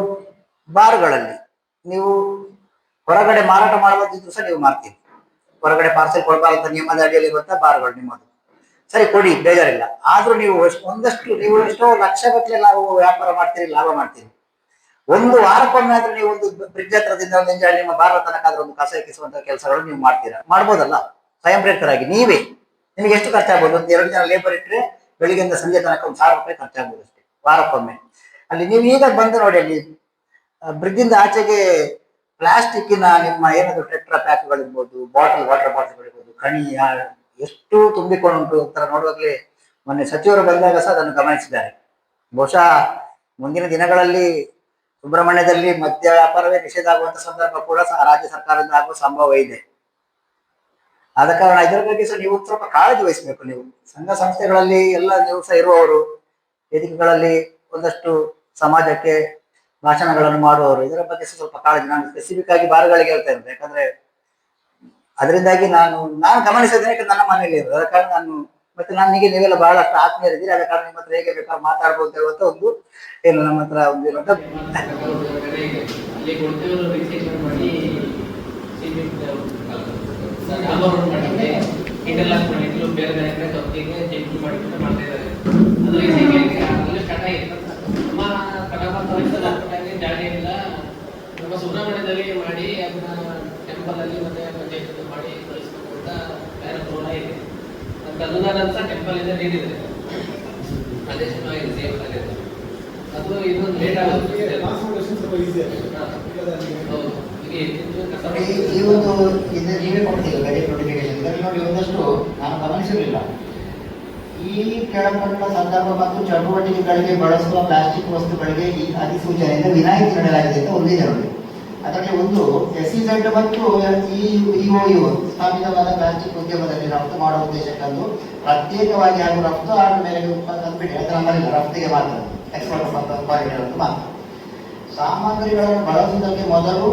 ಬಾರ್ಗಳಲ್ಲಿ ನೀವು ಹೊರಗಡೆ ಮಾರಾಟ ಮಾಡುವಂತಿದ್ರು ಸಹ ನೀವು ಮಾಡ್ತೀರಿ ಹೊರಗಡೆ ಪಾರ್ಸೆಲ್ ಕೊಡಬಾರ್ದು ನಿಮ್ಮದ ಅಡಿಯಲ್ಲಿ ಇರುವಂತಹ ಬಾರ್ಗಳು ನಿಮ್ಮದು. ಸರಿ, ಕೊಡಿ, ಬೇಜಾರಿಲ್ಲ. ಆದ್ರೂ ನೀವು ಒಂದಷ್ಟು ನೀವು ಎಷ್ಟೋ ಲಕ್ಷ ಗಟ್ಟಲೆ ನಾವು ವ್ಯಾಪಾರ ಮಾಡ್ತೀರಿ, ಲಾಭ ಮಾಡ್ತೀರಿ. ಒಂದು ವಾರಕ್ಕೊಮ್ಮೆ ಆದ್ರೆ ನೀವು ಒಂದು ಬ್ರಿಡ್ಜ್ ಹತ್ರದಿಂದ ಒಂದು ಎಂಜಾಯ್ ನಿಮ್ಮ ಬಾರ ಒಂದು ಕಸ ಎಕ್ಕಿಸುವಂತ ಕೆಲಸಗಳು ನೀವು ಮಾಡ್ತೀರಾ? ಮಾಡ್ಬೋದಲ್ಲ? ಸ್ವಯಂ ಪ್ರೇರಿತರಾಗಿ ನೀವೇ. ನಿಮಗೆ ಎಷ್ಟು ಖರ್ಚಾಗ್ಬೋದು? ಒಂದು ಎರಡು ಜನ ಲೇಬರ್ ಇಟ್ಟರೆ ಬೆಳಿಗ್ಗೆಯಿಂದ ಸಂಜೆ ತನಕ ಒಂದು ಸಾವಿರ ರೂಪಾಯಿ ಖರ್ಚಾಗ್ಬೋದು ಅಷ್ಟೇ, ವಾರಕ್ಕೊಮ್ಮೆ. ಅಲ್ಲಿ ನೀವು ಈಗ ಬಂದು ನೋಡಿ ಅಲ್ಲಿ ಬ್ರಿಡ್ಜಿಂದ ಆಚೆಗೆ ಪ್ಲಾಸ್ಟಿಕ್ಕಿನ ನಿಮ್ಮ ಏನಾದ್ರು ಟೆಟ್ರಾ ಪ್ಯಾಕ್ಗಳಿರ್ಬೋದು ಬಾಟಲ್ ವಾಟರ್ ಬಾಟಲ್ಗಳಿರ್ಬೋದು ಕಣಿ ಎಷ್ಟು ತುಂಬಿಕೊಂಡು ಅಂತ ನೋಡುವಾಗಲೇ ಮೊನ್ನೆ ಸಚಿವರು ಬಂದಾಗ ಸಹ ಅದನ್ನು ಗಮನಿಸಿದ್ದಾರೆ. ಬಹುಶಃ ಮುಂದಿನ ದಿನಗಳಲ್ಲಿ ಸುಬ್ರಹ್ಮಣ್ಯದಲ್ಲಿ ಮದ್ಯ ವ್ಯಾಪಾರವೇ ನಿಷೇಧ ಆಗುವಂತ ಸಂದರ್ಭ ಕೂಡ ರಾಜ್ಯ ಸರ್ಕಾರದಿಂದ ಆಗುವ ಸಂಭವ ಇದೆ. ಆದ ಕಾರಣ ಇದರ ಬಗ್ಗೆ ಸಹ ನೀವು ಸ್ವಲ್ಪ ಕಾಳಜಿ ವಹಿಸಬೇಕು ನೀವು. ಸಂಘ ಸಂಸ್ಥೆಗಳಲ್ಲಿ ಎಲ್ಲ ನೀವು ಸಹ ಇರುವವರು, ವೇದಿಕೆಗಳಲ್ಲಿ ಒಂದಷ್ಟು ಸಮಾಜಕ್ಕೆ ಭಾಷಣಗಳನ್ನು ಮಾಡುವವರು, ಇದರ ಬಗ್ಗೆ ಸಹ ಸ್ವಲ್ಪ ಕಾಳಜಿ. ನಾನು ಸ್ಪೆಸಿಫಿಕ್ ಆಗಿ ಬಾರ್ಗಳಿಗೆ ಹೇಳ್ತಾ ಇರ್ತೇನೆ ಯಾಕಂದ್ರೆ ಅದರಿಂದಾಗಿ ನಾನು ನಾನು ಗಮನಿಸಿದ್ರೆ ನನ್ನ ಮನೆಯಲ್ಲಿ ಇರೋದು. ಆದ ಕಾರಣ ನಾನು ಮತ್ತೆ ನನಗೆ ನೀವೆಲ್ಲ ಬಹಳಷ್ಟು ಆತ್ಮೀಯರಿದ್ದೀರಿ ಅದ ಕಾರಣ ನಿಮ್ಮ ಹತ್ರ ಹೇಗೆ ಬೇಕಾದ್ರೂ ಮಾತಾಡ್ಬೋದು ಹೇಳುವಂತ ಒಂದು ಏನು ನಮ್ಮ ಹತ್ರ ಒಂದು ಇರುವಂತ ಸುಬ್ರಹ್ಮಣ್ಯದಲ್ಲಿ ಮಾಡಿ ಅದನ್ನ ಟೆಂಪಲ್ ಅಲ್ಲಿ ಮತ್ತೆ ಪಂಚಾಯತ್ ಮಾಡಿ ಕಳಿಸ್ಬೇಕು ಅಂತ ಬೇರೆ ಪ್ರೋಗ್ರಾಮ್ ಇದೆ ಅಂತ ಅನುದಾನ ಅಂತ ಅದೇ ಇಂದ ನೀಡಿದೆ. ಸೇಮ್ ದೇವಸ್ಥಾನ ಅದು. ಇನ್ನೊಂದು ಲೇಟ್ ಆಗುತ್ತೆ ಹೌದು. ಇದು ನೀವೇ ಕೊಡ್ತೀವಿ ವೆರಿ ನೋಟಿಫಿಕೇಶನ್ ನೋಡಿ ಒಂದಷ್ಟು ನಾನು ಗಮನಿಸಿರಲಿಲ್ಲ. ಈ ಕೆಳಕಂಡ ಸಂದರ್ಭ ಮತ್ತು ಚಟುವಟಿಕೆಗಳಿಗೆ ಬಳಸುವ ಪ್ಲಾಸ್ಟಿಕ್ ವಸ್ತುಗಳಿಗೆ ಈ ಅಧಿಸೂಚನೆಯಿಂದ ವಿನಾಯಿತಿ ನೀಡಲಾಗಿದೆ ಅಂತ ಒಂದೇ ನೋಡಿ. ಅದರಲ್ಲಿ ಒಂದು ಎಸ್ಇಝೆಡ್ ಮತ್ತು ಇಒಯು ಸ್ಥಾಪಿತವಾದ ಪ್ಲಾಸ್ಟಿಕ್ ಉದ್ಯಮದಲ್ಲಿ ರಫ್ತು ಮಾಡುವ ಉದ್ದೇಶಕ್ಕಂದು ಪ್ರತ್ಯೇಕವಾಗಿ ಹಾಗೂ ರಫ್ತು ಆದ ಮೇಲೆ ಉತ್ಪಾದನೆ ಅದರ ನಮ್ಮಲ್ಲಿ ರಫ್ತಿಗೆ ಮಾತ್ರ ಎಕ್ಸ್ಪೋರ್ಟ್ ಕ್ವಾಲಿಟಿ ಮಾತ್ರ. ಸಾಮಗ್ರಿಗಳನ್ನು ಬಳಸುವುದಕ್ಕೆ ಮೊದಲು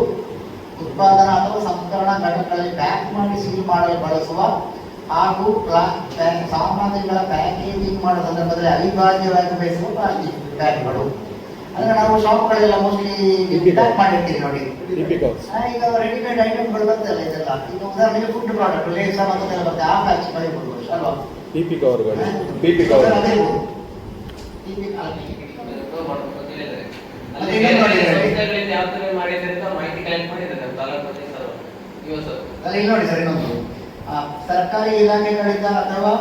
ಉತ್ಪಾದನಾ ಅಥವಾ ಸಂಸ್ಕರಣಾ ಘಟಕಗಳಲ್ಲಿ ಪ್ಯಾಕ್ ಮಾಡಿ ಸೀಲ್ ಮಾಡಲು ಬಳಸುವ ಹಾಗೂ ಸಾಮಗ್ರಿಗಳ ಪ್ಯಾಕೇಜಿಂಗ್ ಮಾಡುವ ಸಂದರ್ಭದಲ್ಲಿ ಅವಿಭಾಜ್ಯವಾಗಿ ಬೆಳೆಸುವ ಪ್ಲಾಸ್ಟಿಕ್ ಬ್ಯಾಗ್ಗಳು ಅಂದ್ರೆ ನಾವು ಶಾಪ್ಗಳೆಲ್ಲ ಮೋಸ್ಟ್ಲಿ ಪ್ಯಾಕ್ ಮಾಡಿರ್ತೀವಿ ನೋಡಿ ಈಗ ರೆಡಿಮೇಡ್ ಐಟಮ್ಗಳು ಬರ್ತಲ್ಲ ಇದೆಲ್ಲ ಈಗ ಉದಾಹರಣೆಗೆ ಫುಡ್ ಪ್ರಾಡಕ್ಟ್ ಲೇಸ್ ಮತ್ತೊಂದೆಲ್ಲ ಬರ್ತದೆ ಆ ಪ್ಯಾಚ್ ಬರೀಬಹುದು ಅಲ್ವಾ ಪಿಪಿ ಕವರ್ಗಳು ಪಿಪಿ ಕವರ್ ಅಲ್ಲ, ನೋಡಿ ಸರ್ ಇನ್ನೊಂದು ಆ, ಸರ್ಕಾರಿ ಇಲಾಖೆಗಳಿಂದ ಅಥವಾ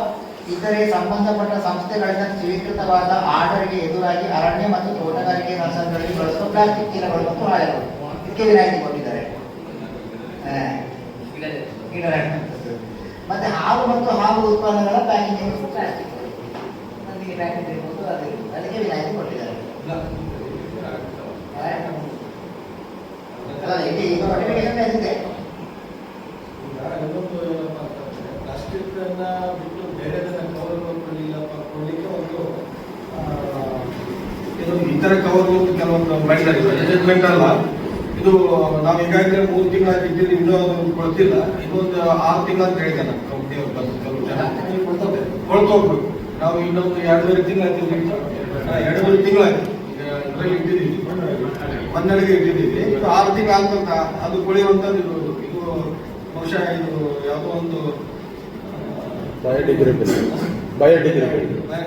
ಇತರೆ ಸಂಬಂಧಪಟ್ಟ ಸಂಸ್ಥೆಗಳಿಂದ ಸ್ವೀಕೃತವಾದ ಆರ್ಡರ್ಗೆ ಎದುರಾಗಿ ಅರಣ್ಯ ಮತ್ತು ತೋಟಗಾರಿಕೆ ನರ್ಸರಿಗಳಲ್ಲಿ ಬಳಸುವ ಪ್ಲಾಸ್ಟಿಕ್ ಚೀಲಗಳು ಮತ್ತು ಹಾಳೆಗಳು ಇದಕ್ಕೆ ವಿನಾಯಿತಿ ಕೊಟ್ಟಿದ್ದಾರೆ. ಮತ್ತೆ ಹಾಲು ಮತ್ತು ಹಾಲು ಉತ್ಪನ್ನಗಳ ಪ್ಯಾಕಿಂಗ್ ಪ್ಲಾಸ್ಟಿಕ್. ಅದಕ್ಕೆ ವಿನಾಯಿತಿ ಕೊಟ್ಟಿದ್ದಾರೆ. ಈಗ ಪ್ಲಾಸ್ಟಿಕ್ ಅನ್ನ ಬಿಟ್ಟು ಬೇರೆದನ್ನ ಕವರ್ ಕೊಡಲಿಲ್ಲಪ್ಪ ಕೊಡ್ಲಿಕ್ಕೆ ಒಂದು ಆ, ಇದು ಇತರ ಕವರ್ ಕೆಲವೊಂದು ಮಾಡಿದ್ದಾರೆ. ಅಡ್ಜಸ್ಟ್ಮೆಂಟ್ ಅಲ್ಲ. ಇದು ನಾವು ಈಗಾಗಲೇ ಮೂರು ತಿಂಗಳ ಇಟ್ಟಿದ್ದು ಇನ್ನೂ ಅದು ಕೊಡ್ತಿಲ್ಲ. ಇನ್ನೊಂದು ಆರು ತಿಂಗಳ ಅಂತ ಹೇಳಿದೆ ಕಂಪ್ನಿ ಕಂಪ್ನಿಯವ್ರು ಬಂದು ಕೆಲವು ಜನ. ಕೊಳ್ತೋಗ್ಬೇಕು ನಾವು ಇನ್ನೊಂದು ಎರಡೂವರೆ ತಿಂಗಳಾಯ್ತು ಎರಡೂವರೆ ತಿಂಗಳಾಯ್ತು ಈಗ ಇದರಲ್ಲಿ ಇಟ್ಟಿದ್ದೀವಿ. ಹನ್ನೆರಡಿಗೆ ಇಟ್ಟಿದ್ದೀವಿ. ಇದು ಆರು ತಿಂಗಳು ಆಗ್ತಂತ. ಅದು ಕೊಳೆಯುವಂಥದ್ದು ಇದು ಇದು ಬಹುಶಃ ಇದು ಯಾವುದೋ ಒಂದು ಬಯೋಡಿಗ್ರೇಡಬಲ್ ಆ,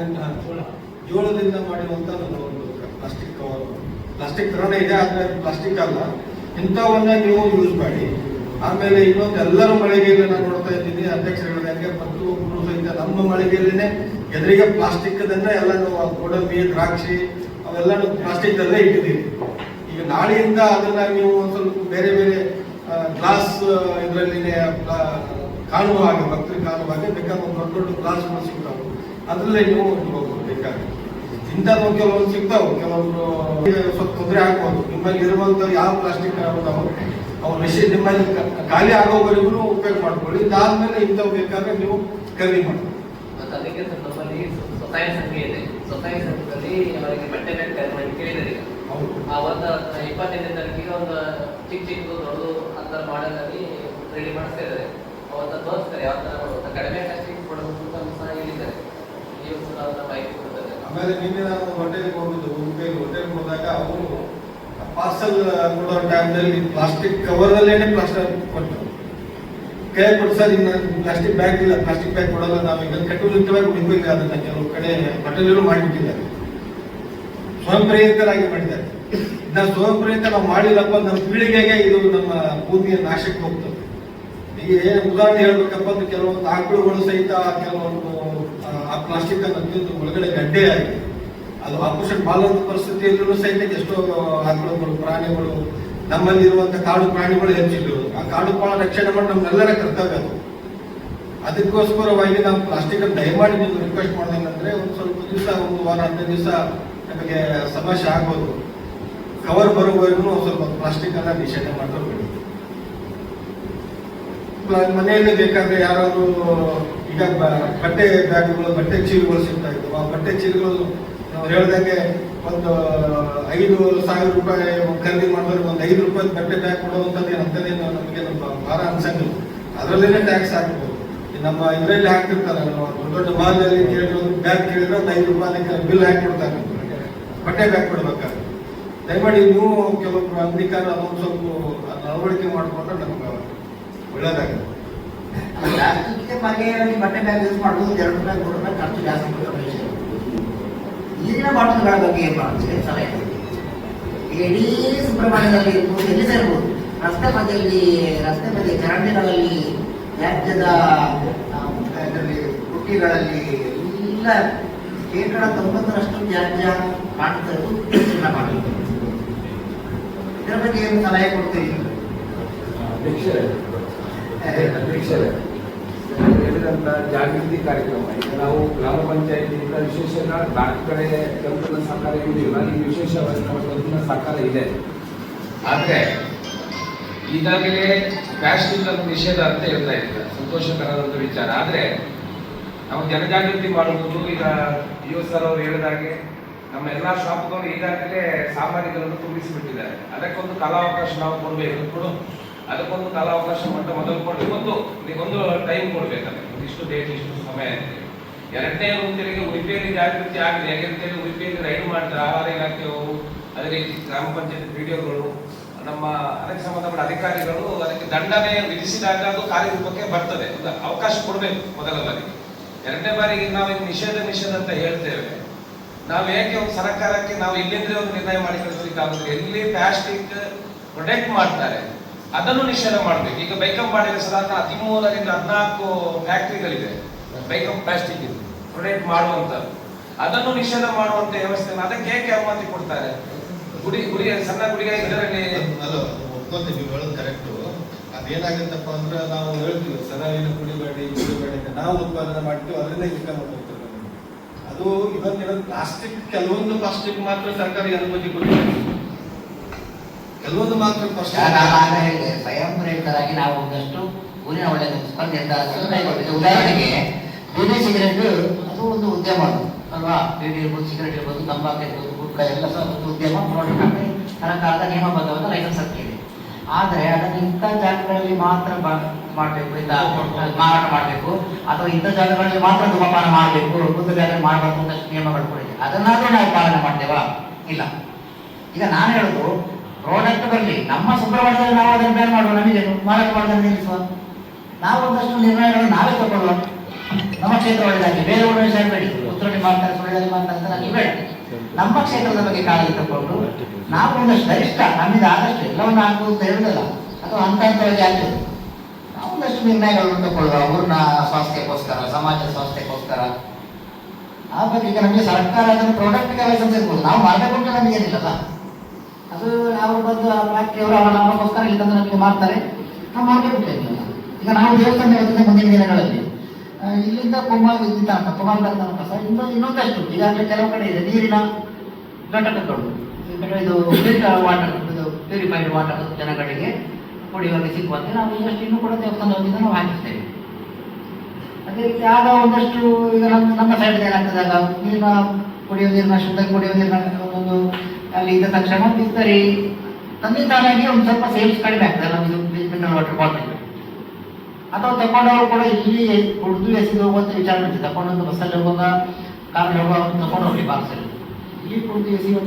ಜೋಳದಿಂದ ಮಾಡಿರುವಂಥದ್ದು ಒಂದು ಪ್ಲಾಸ್ಟಿಕ್ ಕವರ್. ಪ್ಲಾಸ್ಟಿಕ್ ಥರನೇ ಇದೆ, ಆದರೆ ಪ್ಲಾಸ್ಟಿಕ್ ಅಲ್ಲ. ಇಂಥವನ್ನೇ ನೀವು ಯೂಸ್ ಮಾಡಿ. ಆಮೇಲೆ ಇನ್ನೊಂದು ಎಲ್ಲರ ಮಳಿಗೆಯಲ್ಲಿ ನಾನು ನೋಡ್ತಾ ಇದ್ದೀನಿ ಅಧ್ಯಕ್ಷರು ಹೇಳಿದಂಗೆ ಪ್ರತಿಯೊಬ್ಬರು ಸಹಿತ ನಮ್ಮ ಮಳಿಗೆಯಲ್ಲೇ ಎದುರಿಗೆ ಪ್ಲಾಸ್ಟಿಕ್ ಎಲ್ಲ ನಾವು ಗೋಡಂಬಿ, ದ್ರಾಕ್ಷಿ ಅವೆಲ್ಲ ಪ್ಲಾಸ್ಟಿಕ್ ಅಲ್ಲೇ ಇಟ್ಟಿದ್ದೀವಿ. ಈಗ ನಾಳೆಯಿಂದ ಅದನ್ನ ನೀವು ಸ್ವಲ್ಪ ಬೇರೆ ಬೇರೆ ಗ್ಲಾಸ್ ಇದರಲ್ಲಿನೇ ಕಾಣುವ ಹಾಗೆ ಭಕ್ತರಿಗೆ ಕಾಣುವ ಹಾಗೆ ಬೇಕಾದ ದೊಡ್ಡ ದೊಡ್ಡ ಗ್ಲಾಸ್ಗಳು ಸಿಗ್ತಾವೆ. ಅದರಲ್ಲೇ ನೀವು ಇಂಥದ್ದು ಕೆಲವೊಂದು ಸಿಗ್ತಾವೆ ಕೆಲವೊಂದು ಸ್ವಲ್ಪ ತೊಂದರೆ ಆಗ್ಬೋದು. ನಿಮ್ಮಲ್ಲಿ ಇರುವಂತ ಯಾವ ಪ್ಲಾಸ್ಟಿಕ್ ಇರ್ತಾವೋ ಅವ್ರ ವಿಷಯ ನಿಮ್ಮಲ್ಲಿ ಖಾಲಿ ಆಗೋವರೆಗೂ ಉಪಯೋಗ ಮಾಡ್ಕೊಳ್ಳಿ. ಇದಾದ್ಮೇಲೆ ಇಂಥವು ಬೇಕಾದ್ರೆ ನೀವು ಖರೀದಿ ಮಾಡಿ ಮತ್ತು ಅದಕ್ಕೆ ಸರ್ ನಮ್ಮಲ್ಲಿ ಸ್ವಸಹಾಯ ಸಂಘ ಇದೆ. ಸ್ವಸಹಾಯ ಸಂಘದಲ್ಲಿ ಅವರಿಗೆ ಬಟ್ಟೆ ಮೇಲೆ ಕೇಳಿದರೆ ಮಾಡಿ ಆ ಒಂದು ಇಪ್ಪತ್ತೈದನೇ ತಾರೀಕಿಗೆ ಒಂದು ಚಿಕ್ಕ ಚಿಕ್ಕದು ದೊಡ್ಡದು ಅಂತ ಮಾಡೆಲ್ ರೆಡಿ ಮಾಡಿಸ್ತಾ ಇದ್ದಾರೆ. ಅವತ್ತ ತೋರಿಸ್ತಾರೆ ಯಾವ ಥರ ಕಡಿಮೆ ಕಷ್ಟಿಗೆ ಕೊಡೋದು ಅಂತ ಸಹ ಹೇಳಿದ್ದಾರೆ. ನೀವು ಕೂಡ ಬೈಕ್ ಮಾಹಿತಿ ಆಮೇಲೆ ನಿನ್ನೆ ನಾನು ಹೋಟೆಲ್ಗೆ ಹೋಗಿದ್ದು ಉಡುಪಿಯಲ್ಲಿ ಹೋಟೆಲ್ಗೆ ಹೋದಾಗ ಅವರು ಪಾರ್ಸಲ್ ಕೊಡೋ ಟೈಮ್ನಲ್ಲಿ ಪ್ಲಾಸ್ಟಿಕ್ ಕವರಲ್ಲೇನೆ ಪ್ಲಾಸ್ಟರ್ ಕೊಟ್ಟರು. ಕೈ ಕೊಟ್ಟು ಸರ್, ಇನ್ನು ಪ್ಲಾಸ್ಟಿಕ್ ಬ್ಯಾಗ್ ಇಲ್ಲ ಪ್ಲಾಸ್ಟಿಕ್ ಬ್ಯಾಗ್ ಕೊಡಲ್ಲ, ನಾವು ಈಗ ಕಟ್ಟುನಿಟ್ಟವಾಗಿ ಉಡುಪಿಗೆ ಅದನ್ನು ಕೆಲವು ಕಡೆ ಹೋಟೆಲಲ್ಲೂ ಮಾಡಿಬಿಟ್ಟಿದ್ದಾರೆ. ಸ್ವಯಂ ಪ್ರೇರಿತರಾಗಿ ಮಾಡಿದ್ದಾರೆ. ಇದನ್ನ ಸ್ವಯಂ ಪ್ರೇರಿತ ನಾವು ಮಾಡಿಲ್ಲಪ್ಪ, ನಮ್ಮ ಪೀಳಿಗೆಗೆ ಇದು ನಮ್ಮ ಭೂಮಿಯ ನಾಶಕ್ಕೆ ಹೋಗ್ತದೆ. ಈಗ ಏನು ಉದಾಹರಣೆ ಹೇಳ್ಬೇಕಪ್ಪ ಅಂದ್ರೆ ಕೆಲವೊಂದು ಆಕಳುಗಳು ಸಹಿತ, ಕೆಲವೊಂದು ಪ್ಲಾಸ್ಟಿಕ್ ಅನ್ನು ತಿಂದು ಒಳಗಡೆ ಗಡ್ಡೆ ಆಗಿದೆ ಅದು ಆಪರೇಷನ್ ಬಾಲದ ಪರಿಸ್ಥಿತಿಯಲ್ಲೂ ಸಹಿತ ಎಷ್ಟೋ ಆಕಳುಗಳು, ಪ್ರಾಣಿಗಳು ನಮ್ಮಲ್ಲಿ ಇರುವಂತ ಕಾಡು ಪ್ರಾಣಿಗಳು ಹೆಚ್ಚಿದ್ರು ಆ ಕಾಡು ಪ್ರಾಣ ರಕ್ಷಣೆ ಮಾಡಿ ನಮ್ಮೆಲ್ಲರ ಕರ್ತವ್ಯ ಅದು. ಅದಕ್ಕೋಸ್ಕರವಾಗಿ ನಾವು ಪ್ಲಾಸ್ಟಿಕ್ ಅನ್ನು ದಯಮಾಡಿ ನೀವು ರಿಕ್ವೆಸ್ಟ್ ಮಾಡೋದೇನಂದ್ರೆ ಒಂದು ಸ್ವಲ್ಪ ದಿವಸ, ಒಂದು ವಾರ, ಹದಿನೈದು ದಿವಸ ನಮಗೆ ಸಮಸ್ಯೆ ಆಗ್ಬೋದು. ಕವರ್ ಬರೋವರೆಗೂ ಸ್ವಲ್ಪ ಪ್ಲಾಸ್ಟಿಕ್ ಅನ್ನ ನಿಷೇಧ ಮಾಡ್ಕೊಂಡು ಮನೆಯಲ್ಲಿ ಬೇಕಾದ್ರೆ ಯಾರಾದ್ರು ಈಗ ಬಟ್ಟೆ ಬ್ಯಾಗ್ಗಳು, ಬಟ್ಟೆ ಚೀಲಗಳು ಸಿಗ್ತಾ ಇದ್ವು. ಆ ಬಟ್ಟೆ ಚೀಲಗಳು ನಾವು ಹೇಳ್ದಂಗೆ ಒಂದು ಐದು ಸಾವಿರ ರೂಪಾಯಿ ಖರೀದಿ ಮಾಡಿದ್ರೆ ಒಂದು ಐದು ರೂಪಾಯಿ ಬಟ್ಟೆ ಬ್ಯಾಗ್ ಕೊಡುವಂಥದ್ದು ನಾವು ನಮಗೆ ನಮ್ಮ ಭಾರ ಅನ್ಸಂಗಿಲ್ಲ. ಅದರಲ್ಲೇ ಟ್ಯಾಕ್ಸ್ ಹಾಕ್ಬೋದು. ನಮ್ಮ ಇದರಲ್ಲಿ ಹಾಕ್ತಿರ್ತಾರೆ ದೊಡ್ಡ ದೊಡ್ಡ ಮಾಲಲ್ಲಿ ಕೇಳಿದ್ರೆ ಬ್ಯಾಗ್ ಕೇಳಿದ್ರೆ ಒಂದು ಐದು ರೂಪಾಯಿ ಬಿಲ್ ಹಾಕಿ ಕೊಡ್ತಾರೆ. ಬಟ್ಟೆ ಬ್ಯಾಗ್ ಕೊಡ್ಬೇಕಾದ್ರೆ ದಯಮಾಡಿ ನೀವು ಕೆಲವೊಬ್ರು ಅಂಗಡಿಕಾರ ಅದೊಂದು ಸ್ವಲ್ಪ ನಡವಳಿಕೆ ಮಾಡಿಕೊಂಡ್ರೆ ನಮ್ಗೆ ಒಳ್ಳೇದಾಗುತ್ತೆ. ಪ್ಲಾಸ್ಟಿಕ್ಗೆ ಬಗೆಯಾಗಿ ಬಟ್ಟೆ ಬ್ಯಾಗ್ ಯೂಸ್ ಎರಡು ರೂಪಾಯಿ ಮೂರು ರೂಪಾಯಿ ಖರ್ಚು ಜಾಸ್ತಿ. ನೀರಿನ ಬಾಟಲ್ಗಳ ಬಗ್ಗೆ ಏನು ಮಾಡ್ತೀವಿ ಸಲಹೆ. ಇಡೀ ಸುಬ್ರಹ್ಮಣ್ಯದಲ್ಲಿ ಇರ್ಬೋದು ಎಲ್ಲಿ ರಸ್ತೆ ಬದಿಯಲ್ಲಿ ರಸ್ತೆ ಬದಿ ಚರಂಡಿಗಳಲ್ಲಿ ತ್ಯಾಜ್ಯದ ಆ, ಎಲ್ಲ ಶೇಕಡ ತೊಂಬತ್ತರಷ್ಟು ತ್ಯಾಜ್ಯ ಕಾಣ್ತಾ ಚಿನ್ನ ಇದರ ಬಗ್ಗೆ ಏನು ಸಲಹೆ ಕೊಡ್ತೀವಿ ಹೇಳಿದಂತ ಜಾಗೃತಿ ಕಾರ್ಯಕ್ರಮ. ಈಗ ನಾವು ಗ್ರಾಮ ಪಂಚಾಯತಿಯಿಂದ ವಿಶೇಷ ನಾಲ್ಕು ಕಡೆ ಕೆಲಸದ ಸಹಕಾರ ಇರುವುದಿಲ್ಲ ಈ ನಮ್ಮ ಕಂಪನ ಸಹಕಾರ ಇದೆ. ಆದರೆ ಈಗಾಗಲೇ ಪ್ಲಾಸ್ಟಿಕ್ ನಿಷೇಧ ಅಂತ ಹೇಳ್ತಾ ಇದ್ದಾರೆ. ಸಂತೋಷಕರವಾದ ವಿಚಾರ. ಆದ್ರೆ ನಾವು ಜನಜಾಗೃತಿ ಮಾಡುವುದು ಈಗ ಯು ಸರ್ ಅವರು ಹೇಳಿದಾಗೆ ನಮ್ಮ ಎಲ್ಲಾ ಶಾಪ್ಗಳು ಈಗಾಗಲೇ ಸಾಮಾನ್ಯಗಳನ್ನು ತುಂಬಿಸಿಬಿಟ್ಟಿದ್ದಾರೆ. ಅದಕ್ಕೊಂದು ಕಾಲಾವಕಾಶ ನಾವು ಕೊಡಬೇಕು. ಕೊಡು. ಅದಕ್ಕೊಂದು ಕಾಲಾವಕಾಶ ಮಟ್ಟ ಮೊದಲು ಕೊಡಬೇಕು ಒಂದು ಒಂದು ಟೈಮ್ ಕೊಡ್ಬೇಕು ಅದಕ್ಕೆ ಇಷ್ಟು ಡೇಟ್ ಇಷ್ಟು ಸಮಯ ಅಂತ ಎರಡನೇ ಮುಂದಿಗೆ ಉಡುಪಿಯಲ್ಲಿ ಜಾಗೃತಿ ಆಗಿದೆ. ಯಾಕೆಂತೇಳಿ ಉಡುಪಿಯಲ್ಲಿ ರೈಡ್ ಮಾಡ್ತಾರೆ ಆಹಾರ ಇಲಾಖೆಯವರು ಅದೇ ರೀತಿ ಗ್ರಾಮ ಪಂಚಾಯತ್ ವಿಡಿಯೋಗಳು ನಮ್ಮ ಅದಕ್ಕೆ ಸಂಬಂಧಪಟ್ಟ ಅಧಿಕಾರಿಗಳು ಅದಕ್ಕೆ ದಂಡನೆ ವಿಧಿಸಿದಾಗ ಅದು ಕಾರ್ಯರೂಪಕ್ಕೆ ಬರ್ತದೆ. ಒಂದು ಅವಕಾಶ ಕೊಡಬೇಕು ಮೊದಲ ಬಾರಿಗೆ. ಎರಡನೇ ಬಾರಿಗೆ ನಾವು ಈಗ ನಿಷೇಧ ನಿಷೇಧ ಅಂತ ಹೇಳ್ತೇವೆ ನಾವು ಏಕೆ ಒಂದು ಸರ್ಕಾರಕ್ಕೆ ನಾವು ಇಲ್ಲಿಂದ್ರೆ ಒಂದು ನಿರ್ಣಯ ಮಾಡಿ ಕಳಿಸ್ಲಿಕ್ಕೆ ಆಗುತ್ತೆ ಎಲ್ಲಿ ಪ್ಲಾಸ್ಟಿಕ್ ಪ್ರೊಟೆಕ್ಟ್ ಮಾಡ್ತಾರೆ? ಅದನ್ನು ನಿಷೇಧ ಮಾಡಬೇಕು. ಈಗ ಬೈಕಂಪಾಡಿಯಲ್ಲಿ ಸಾಧಾರಣ ಹದಿಮೂರರಿಂದ ಹದಿನಾಲ್ಕು ಫ್ಯಾಕ್ಟ್ರಿಗಳಿದೆ ಬೈಕಂ ಪ್ಲಾಸ್ಟಿಕ್ ಇದು. ಪ್ರೊಡಕ್ಟ್ ಮಾಡುವಂತ ಅದನ್ನು ನಿಷೇಧ ಮಾಡುವಂತ ವ್ಯವಸ್ಥೆ ಅದಕ್ಕೆ ಏಕೆ ಅನುಮತಿ ಕೊಡ್ತಾರೆ? ಗುಡಿ ಗುಡಿ, ಸಣ್ಣ ಗುಡಿಗೆ ಇದರಲ್ಲಿ ಒಪ್ಕೊಂತೀವಿ ಕರೆಕ್ಟು ಅದೇನಾಗುತ್ತಪ್ಪ ಅಂದ್ರೆ ನಾವು ಹೇಳ್ತೀವಿ ಸದಾವಿನ ಕುಡಿಬೇಡಿ ಕುಡಿಬೇಡಿ ಅಂತ ನಾವು ಉತ್ಪಾದನೆ ಮಾಡ್ತೀವಿ, ಅದರಿಂದ ಇನ್ಕಮ್ ಹೋಗ್ತದೆ ಅದು ಇವತ್ತಿನ ಪ್ಲಾಸ್ಟಿಕ್ ಕೆಲವೊಂದು ಪ್ಲಾಸ್ಟಿಕ್ ಮಾತ್ರ ಸರ್ಕಾರಿ ಅನುಮತಿ ಕೊಟ್ಟಿದೆ ಕೆಲವೊಂದು ಮಾತ್ರ ನಾನು ಆಗ ಪ್ಲಾಸ್ಟಿಕ್ ಹೇಳಿದೆ ಸ್ವಯಂ ಪ್ರೇರಿತರಾಗಿ ನಾವು ಒಂದಷ್ಟು ಊರಿನ ಒಳ್ಳೆಯ ಸ್ಪರ್ಧೆಯಿಂದ ಉದಾಹರಣೆಗೆ ಬೀಡಿ ಸಿಗರೇಟ್ ಅದು ಒಂದು ಉದ್ಯಮ ಅಲ್ವಾ? ಬೀಡಿ ಇರ್ಬೋದು, ಸಿಗರೇಟ್ ಇರ್ಬೋದು, ತಂಬಾಕು ಇರ್ಬೋದು, ಗುಟ್ಕ ಎಲ್ಲ ಒಂದು ಉದ್ಯಮ. ನೋಡಿ ಸರ್ಕಾರದ ನಿಯಮಬದ್ಧವಾದ ಲೈಸೆನ್ಸ್ ಹಾಕಿದೆ ಆದರೆ ಅದನ್ನು ಇಂಥ ಜಾಗಗಳಲ್ಲಿ ಮಾತ್ರ ಮಾಡಬೇಕು, ಇಂಥ ಮಾರಾಟ ಮಾಡಬೇಕು, ಅಥವಾ ಇಂಥ ಜಾಗಗಳಲ್ಲಿ ಮಾತ್ರ ಧೂಮಪಾನ ಮಾಡಬೇಕು, ಒಂದು ಜಾಗ ಮಾಡಬಾರ್ದು ಅಂತ ನಿಯಮಗಳು ಕೊಡಿದೆ ಅದನ್ನಾದ್ರೂ ನಾವು ಪಾಲನೆ ಮಾಡ್ತೇವಾ? ಇಲ್ಲ. ಈಗ ನಾನು ಹೇಳುದು ಪ್ರಾಡಕ್ಟ್ ಬರಲಿ. ನಮ್ಮ ಸುಬ್ರಹ್ಮಣ್ಯದಲ್ಲಿ ನಾವು ಅದನ್ನು ಬೇರೆ ಮಾಡುವ. ನಮಗೆ ಮಾರಾಟ ಮಾಡೋದನ್ನು ನಿಲ್ಲಿಸುವ. ನಾವು ಒಂದಷ್ಟು ನಿರ್ಣಯಗಳನ್ನು ನಾವೇ ತಗೊಳ್ಳುವ ನಮ್ಮ ಕ್ಷೇತ್ರ ಒಳ್ಳೆದಾಗಿ ಬೇರೆ ಒಳ್ಳೆಯ ಬೇಡಿ. ಉತ್ತರಡಿ ಮಾಡ್ತಾರೆ ಸುಳ್ಳಿನಲ್ಲಿ ಮಾಡ್ತಾರೆ ನನಗೆ ಬೇಡ. ನಮ್ಮ ಕ್ಷೇತ್ರದ ಬಗ್ಗೆ ಕಾಳಜಿ ತಗೊಂಡು ನಾವು ಒಂದಷ್ಟು ಗರಿಷ್ಠ, ನಮ್ಮಿಂದ ಆದಷ್ಟು ಎಲ್ಲವನ್ನು ಹಾಕುವುದು ಅಂತ ಹೇಳುದಲ್ಲ ಅದು ಹಂತ ಹಂತವಾಗಿ ಆಗ್ತದೆ ನಾವು ಒಂದಷ್ಟು ನಿರ್ಣಯಗಳನ್ನು ತಗೊಳ್ಳುವ ಊರಿನ ಸ್ವಾಸ್ಥ್ಯಕ್ಕೋಸ್ಕರ, ಸಮಾಜದ ಸ್ವಾಸ್ಥ್ಯಕ್ಕೋಸ್ಕರ. ಆ ಬಗ್ಗೆ ಈಗ ನಮಗೆ ಸರ್ಕಾರ ಅದನ್ನು ಪ್ರಾಡಕ್ಟ್ಗೆ ಲೈಸೆನ್ಸ್ ಇರ್ಬೋದು. ನಾವು ಮಾಡಬೇಕು ಕೊಟ್ಟು ನಮಗೇನಿಲ್ಲಲ್ಲ. ಅದು ಅವರು ಬಂದು ಆ ಫ್ಯಾಕ್ಟ್ರಿಯವರು ಅವರ ಲಾಭಕ್ಕೋಸ್ಕರ ಇಲ್ಲಿ ತಂದು ನಮಗೆ ಮಾಡ್ತಾರೆ ನಾವು ಅಂತ ಈಗ ನಾವು ದೇವಸ್ಥಾನ ಇರ್ತದೆ ಮುಂದಿನ ದಿನಗಳಲ್ಲಿ ಇಲ್ಲಿಂದ ಕುಮಾರ್ ವಿದ್ಯುತ್ ಅಂತ ಕುಮಾರ್ ಅಂತ ಸಹ ಇನ್ನು ಇನ್ನೊಂದಷ್ಟು. ಈಗಾಗಲೇ ಕೆಲವು ಕಡೆ ಇದೆ, ನೀರಿನ ಘಟಕಗಳು ಇದು ವಾಟರ್ ಇದು ಪ್ಯೂರಿಫೈಡ್ ವಾಟರ್ ಜನಗಳಿಗೆ ಕುಡಿಯುವಾಗ ಸಿಗುವಂತೆ ನಾವು ಇನ್ನಷ್ಟು ಇನ್ನೂ ಕೂಡ ದೇವಸ್ಥಾನ ವತಿಯಿಂದ ನಾವು ಹಾಕಿಸ್ತೇವೆ. ಅದೇ ರೀತಿ ಆಗ ಒಂದಷ್ಟು ಈಗ ನಮ್ಮ ನಮ್ಮ ಸೈಡ್ ಏನಾಗ್ತದೆ ಆಗ ನೀರಿನ ಕುಡಿಯುವ ಶುದ್ಧ ಕುಡಿಯುವ ಒಂದು ಅಲ್ಲಿ ಇದ್ದ ತಕ್ಷಣ ಬಿಸ್ತರಿ ತಂದೆ ತಾನಾಗಿ ಒಂದು ಸ್ವಲ್ಪ ಸೇಲ್ಸ್ ಕಡಿಮೆ ಆಗ್ತದೆ ನಮ್ಮದು ಮಿನರಲ್ ವಾಟರ್ ಬಾಟಲ್ ಅಥವಾ ತಗೊಂಡವರು ಕೂಡ ಇಲ್ಲಿ ಕುಡಿದು ಎಸೆದು ಹೋಗುವಂತ ವಿಚಾರ ಮಾಡ್ತೀವಿ ತಗೊಂಡು ಬಸ್ಸಲ್ಲಿ ಹೋಗುವಾಗ ಕಾರಲ್ಲಿ ಹೋಗುವಾಗ ತಗೊಂಡು ಹೋಗ್ಲಿ ಬಾಕ್ಸಲ್ಲಿ ಇಲ್ಲಿ ಕುಡಿದು ಎಸೆಯುವಂತ